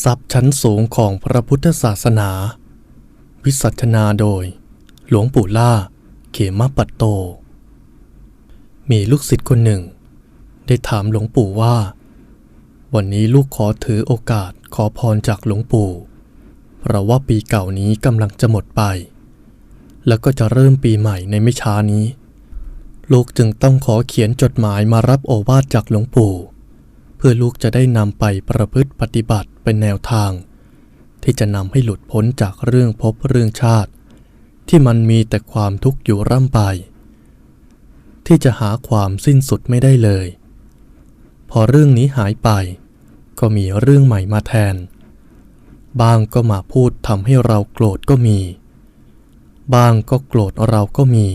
ทรัพย์ชั้นสูงของพระพุทธศาสนา วิสัชนาโดย หลวงปู่ล่า เขมปัตโต มีลูกศิษย์คนหนึ่ง ได้ถามหลวงปู่ว่า วันนี้ลูกขอถือโอกาสขอพรจากหลวงปู่ เพราะว่าปีเก่านี้กำลังจะหมดไป แล้วก็จะเริ่มปีใหม่ในไม่ช้านี้ ลูกจึงต้องขอเขียนจดหมายมารับโอวาทจากหลวงปู่ พื่อลูกจะได้นำไปประพฤติปฏิบัติเป็นแนวทาง ที่จะนำให้หลุดพ้นจากเรื่องภพเรื่องชาติ ที่มันมีแต่ความทุกข์อยู่ร่ำไป ที่จะหาความสิ้นสุดไม่ได้เลย พอเรื่องนี้หายไป ก็มีเรื่องใหม่มาแทน บางก็มาพูดทำให้เราโกรธก็มี บางก็โกรธเราก็มี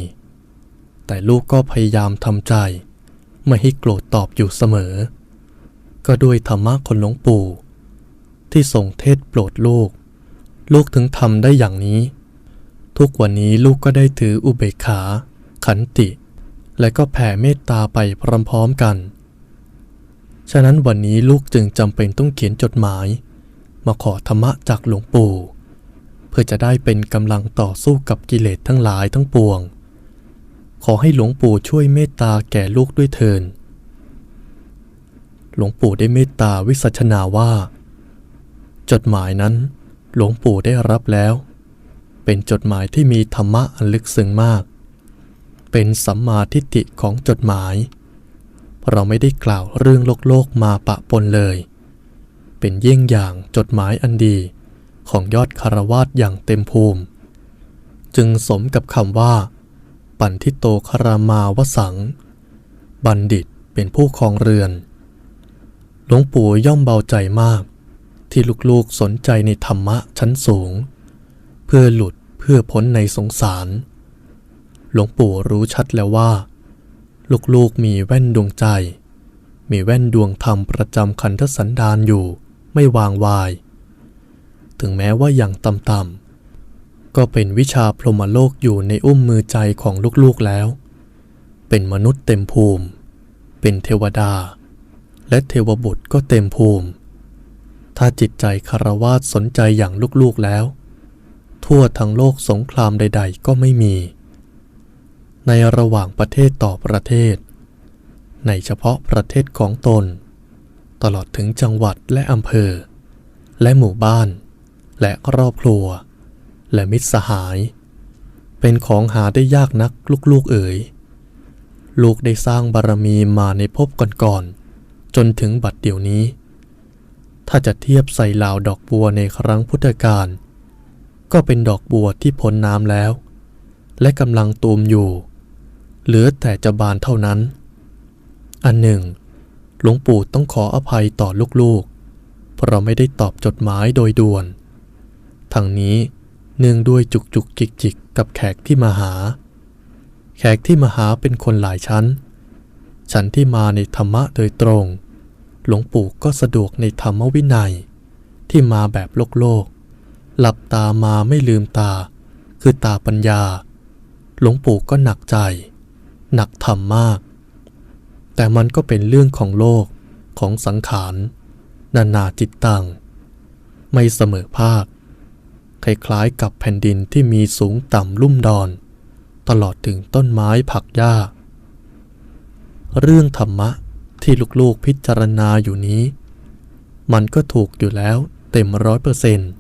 แต่ลูกก็พยายามทำใจ ไม่ให้โกรธตอบอยู่เสมอ ก็ด้วยธรรมะคนหลวงปู่ ที่ส่งเทศโปรดลูก ลูกถึงทำได้อย่างนี้ ทุกวันนี้ลูกก็ได้ถืออุเบกขา ขันติ และก็แผ่เมตตาไปพร้อมๆกัน ฉะนั้นวันนี้ลูกจึงจำเป็นต้องเขียนจดหมาย มาขอธรรมะจากหลวงปู่ เพื่อจะได้เป็นกำลังต่อสู้กับกิเลสทั้งหลายทั้งปวง ขอให้หลวงปู่ช่วยเมตตาแก่ลูกด้วยเถิน หลวงปู่ได้เมตตาวิสัชนาว่า จดหมายนั้นหลวงปู่ได้รับแล้ว เป็นจดหมายที่มีธรรมะอันลึกซึ้งมาก เป็นสัมมาทิฏฐิของจดหมาย เราไม่ได้กล่าวเรื่องโลกโลกมาปะปนเลย เป็นเยี่ยงอย่างจดหมายอันดีของยอดคารวาสอย่างเต็มภูมิ จึงสมกับคำว่า ปันทิโตคารามาวสัง บัณฑิตเป็นผู้ครองเรือน หลวงปู่ย่อมเบาใจมาก ที่ลูกๆสนใจในธรรมะชั้นสูง เพื่อหลุดเพื่อพ้นในสงสาร หลวงปู่รู้ชัดแล้วว่า ลูกๆมีแว่นดวงใจ มีแว่นดวงธรรมประจำคันธสันดานอยู่ไม่วางวาย ถึงแม้ว่าอย่างต่ำๆก็เป็นวิชาพรหมโลกอยู่ในอุ้มมือใจของลูกๆแล้ว เป็นมนุษย์เต็มภูมิ เป็นเทวดา และเทวบุตรก็เต็มภูมิ ถ้าจิตใจคารวาสสนใจอย่างลูกๆแล้ว ทั่วทั้งโลกสงครามใด ๆ ก็ไม่มี ในระหว่างประเทศต่อประเทศ ในเฉพาะประเทศของตน ตลอดถึงจังหวัดและอำเภอ และหมู่บ้าน และครอบครัว และมิตรสหาย เป็นของหาได้ยากนักลูกๆเอ๋ยลูกได้สร้างบารมีมาในภพก่อนๆ จนถึงบัดเดี๋ยวนี้ ถ้าจะเทียบใส่ลาวดอกบัวในครั้งพุทธกาลก็เป็นดอกบัวที่พ้นน้ำแล้ว และกำลังตูมอยู่ เหลือแต่จะบานเท่านั้น อันหนึ่ง หลวงปู่ต้องขออภัยต่อลูกๆ เพราะไม่ได้ตอบจดหมายโดยด่วน ทั้งนี้เนื่องด้วยจุกจุกจิกจิกกับแขกที่มาหา แขกที่มาหาเป็นคนหลายชั้นฉันที่มาในธรรมะโดยตรง หลวงปู่ก็สะดวกในธรรมวินัย ที่มาแบบโลกโลก หลับตามาไม่ลืมตา คือตาปัญญา หลวงปู่ก็หนักใจ หนักธรรมมาก แต่มันก็เป็นเรื่องของโลกของสังขาร นานาจิตตัง ไม่เสมอภาค คล้ายๆกับแผ่นดินที่มีสูงต่ำลุ่มดอน ตลอดถึงต้นไม้ผักหญ้า เรื่องธรรมะ ที่ลูกๆพิจารณาอยู่นี้ มันก็ถูกอยู่แล้วเต็มร้อยเปอร์เซนต์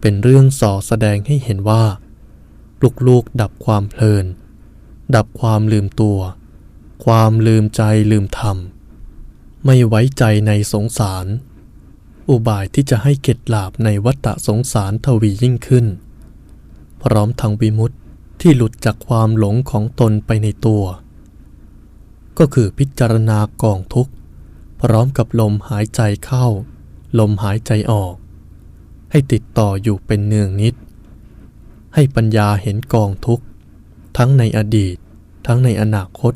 เป็นเรื่องส่อแสดงให้เห็นว่า ลูกๆดับความเพลิน ดับความลืมตัว ความลืมใจลืมธรรม ไม่ไว้ใจในสงสาร อุบายที่จะให้เก็ดหลาบในวัฏสงสารทวียิ่งขึ้น พร้อมทางวิมุตติที่หลุดจากความหลงของตนไปในตัว ก็คือพิจารณากองทุกข์พร้อมกับลมหายใจเข้า ลมหายใจออก ให้ติดต่ออยู่เป็นเนืองนิด ให้ปัญญาเห็นกองทุกข์ทั้งในอดีต ทั้งในอนาคต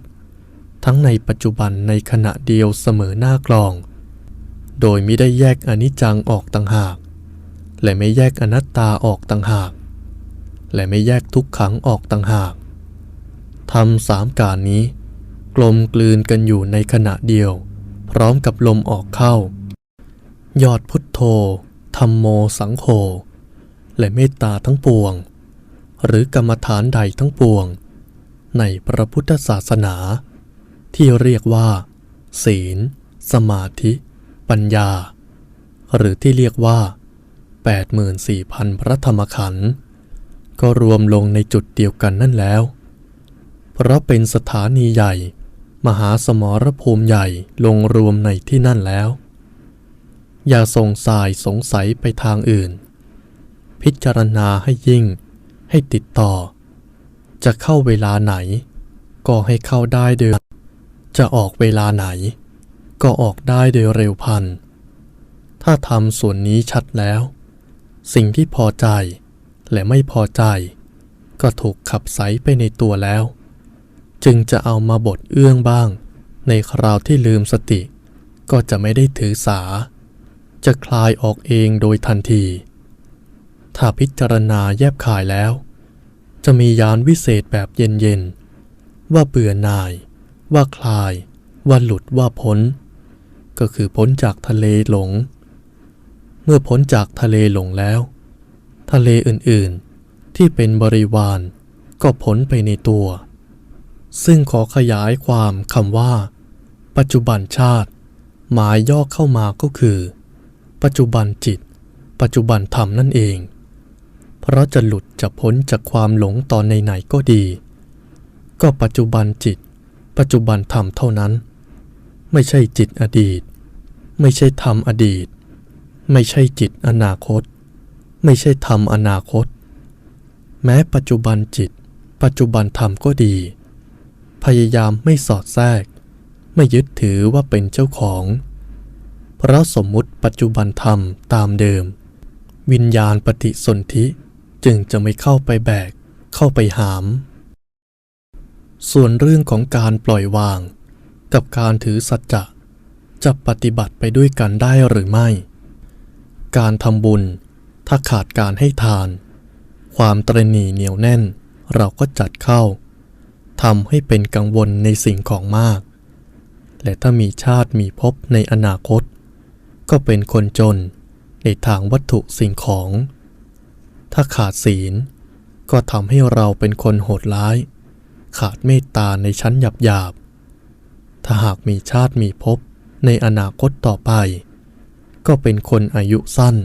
ทั้งในปัจจุบันในขณะเดียวเสมอหน้ากลอง โดยมิได้แยกอนิจจังออกต่างหาก และไม่แยกอนัตตาออกต่างหาก และไม่แยกทุกขังออกต่างหากทำสามการนี้ กลมกลืนกันอยู่ในขณะเดียว พร้อมกับลมออกเข้า ยอดพุทโธธรรมโมสังโฆและเมตตาทั้งปวง หรือกรรมฐานใดทั้งปวง ในพระพุทธศาสนา ที่เรียกว่า ศีล สมาธิ ปัญญา หรือที่เรียกว่า 84,000 พระธรรมขันธ์ก็รวมลงในจุดเดียวกันนั่นแล้ว เพราะเป็นสถานีใหญ่ มหาสมรภูมิใหญ่ลงรวมในที่นั่นแล้ว อย่าส่งสายสงสัยไปทางอื่น พิจารณาให้ยิ่ง ให้ติดต่อ จะเข้าเวลาไหน ก็ให้เข้าได้โดยจะออกเวลาไหน ก็ออกได้โดยเร็วพัน ถ้าทำส่วนนี้ชัดแล้ว สิ่งที่พอใจและไม่พอใจ ก็ถูกขับไสไปในตัวแล้ว จึงจะเอามาบทเอื้องบ้าง ในคราวที่ลืมสติ ก็จะไม่ได้ถือสา จะคลายออกเองโดยทันที ถ้าพิจารณาแยบขายแล้ว จะมียานวิเศษแบบเย็นๆ ว่าเบื่อหน่าย ว่าคลาย ว่าหลุดว่าพ้น ก็คือพ้นจากทะเลหลง เมื่อพ้นจากทะเลหลงแล้ว ทะเลอื่นๆที่เป็นบริวารก็พ้นไปในตัว ซึ่งขอขยายความคำว่า ปัจจุบันชาติ หมายย่อเข้ามาก็คือ ปัจจุบันจิต ปัจจุบันธรรมนั่นเอง เพราะจะหลุดจะพ้นจากความหลงตอนไหนๆก็ดี ก็ปัจจุบันจิต ปัจจุบันธรรมเท่านั้น ไม่ใช่จิตอดีต ไม่ใช่ธรรมอดีต ไม่ใช่จิตอนาคต ไม่ใช่ธรรมอนาคต แม้ปัจจุบันจิต ปัจจุบันธรรมก็ดี พยายามไม่สอดแทรก ไม่ยึดถือว่าเป็นเจ้าของ เพราะสมมุติปัจจุบันธรรมตามเดิม วิญญาณปฏิสนธิจึงจะไม่เข้าไปแบก เข้าไปหาม ส่วนเรื่องของการปล่อยวาง กับการถือสัจจะจะปฏิบัติไปด้วยกันได้หรือไม่ การทำบุญถ้าขาดการให้ทาน ความตรณีเหนียวแน่น เราก็จัดเข้า ทำให้เป็นกังวลในสิ่งของมาก และถ้ามีชาติมีภพในอนาคต ก็เป็นคนจนในทางวัตถุสิ่งของ ถ้าขาดศีล ก็ทำให้เราเป็นคนโหดร้าย ขาดเมตตาในชั้นหยาบหยาบถ้าหากมีชาติมีภพในอนาคตต่อไป ก็เป็นคนอายุสั้น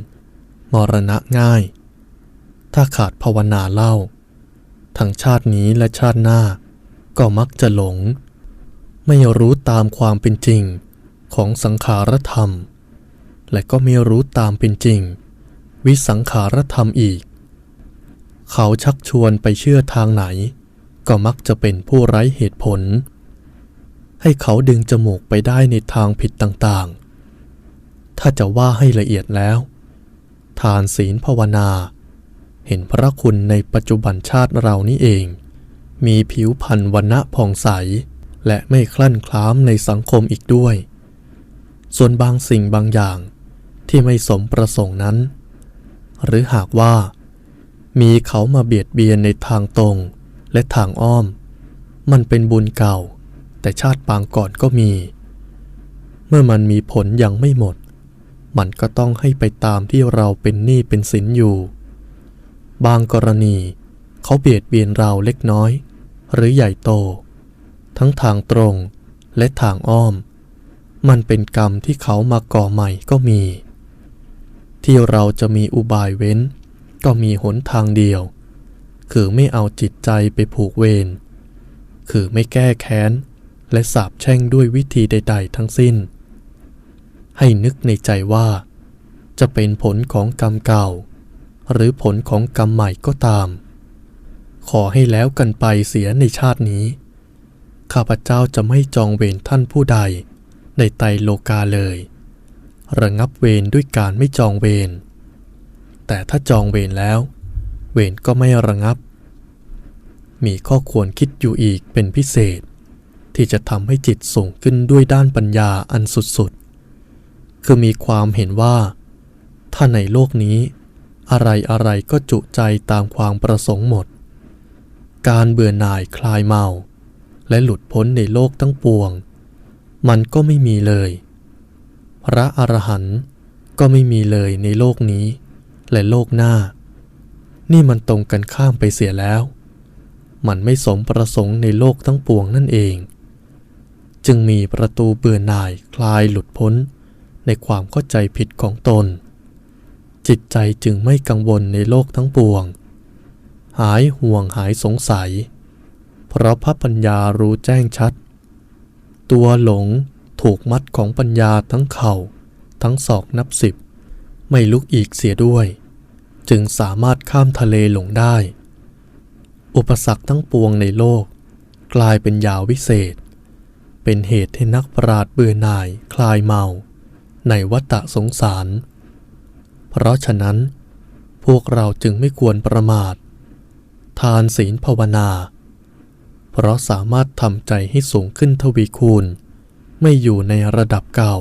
มรณะง่าย ถ้าขาดภาวนาเล่า ทั้งชาตินี้และชาติหน้า ก็มักจะหลง ไม่รู้ตามความเป็นจริงของสังขารธรรม และก็ไม่รู้ตามเป็นจริง วิสังขารธรรมอีก เขาชักชวนไปเชื่อทางไหน ก็มักจะเป็นผู้ไร้เหตุผล ให้เขาดึงจมูกไปได้ในทางผิดต่างๆ ถ้าจะว่าให้ละเอียดแล้ว ทานศีลภาวนา เห็นพระคุณในปัจจุบันชาติเรานี่เอง มีผิวพรรณวันณะผ่องใส และไม่คลั่นคล้ามในสังคมอีกด้วย ส่วนบางสิ่งบางอย่างที่ไม่สมประสงค์นั้น หรือหากว่า มีเขามาเบียดเบียนในทางตรงและทางอ้อม มันเป็นบุญเก่า แต่ชาติปางก่อนก็มี เมื่อมันมีผลยังไม่หมด มันก็ต้องให้ไปตามที่เราเป็นหนี้เป็นสินอยู่ บางกรณีเขาเบียดเบียนเราเล็กน้อย หรือใหญ่โต ทั้งทางตรงและทางอ้อม มันเป็นกรรมที่เขามาก่อใหม่ก็มี ที่เราจะมีอุบายเว้น ก็มีหนทางเดียว คือไม่เอาจิตใจไปผูกเวรคือไม่แก้แค้น และสาบแช่งด้วยวิธีใด ๆ ทั้งสิ้น ให้นึกในใจว่า จะเป็นผลของกรรมเก่า หรือผลของกรรมใหม่ก็ตาม ขอให้แล้วกันไปเสียในชาตินี้ ข้าพเจ้าจะไม่จองเวรท่านผู้ใด ในไตโลกาเลย ระงับเวรด้วยการไม่จองเวร แต่ถ้าจองเวรแล้ว เวรก็ไม่ระงับ มีข้อควรคิดอยู่อีกเป็นพิเศษ ที่จะทำให้จิตส่งขึ้นด้วยด้านปัญญาอันสุดๆ คือมีความเห็นว่า ถ้าในโลกนี้ อะไรอะไรก็จุใจตามความประสงค์หมด การเบื่อหน่ายคลายเมา และหลุดพ้นในโลกทั้งปวง มันก็ไม่มีเลย พระอรหันต์ก็ไม่มีเลยในโลกนี้ และโลกหน้า นี่มันตรงกันข้ามไปเสียแล้ว มันไม่สมประสงค์ในโลกทั้งปวงนั่นเอง จึงมีประตูเบื่อหน่ายคลายหลุดพ้นในความเข้าใจผิดของตน จิตใจจึงไม่กังวลในโลกทั้งปวง หายห่วงหายสงสัย เพราะพระปัญญารู้แจ้งชัด ตัวหลงถูกมัดของปัญญาทั้งเข่า ทั้งศอกนับสิบ ไม่ลุกอีกเสียด้วย จึงสามารถข้ามทะเลหลงได้ อุปสรรคทั้งปวงในโลก กลายเป็นยาวิเศษ เป็นเหตุให้นักปราดเบื่อหน่ายคลายเมา ในวัฏสงสาร เพราะฉะนั้นพวกเราจึงไม่ควรประมาท ทานศีลภาวนา เพราะสามารถทำใจให้สูงขึ้นทวีคูณ ไม่อยู่ในระดับเก่า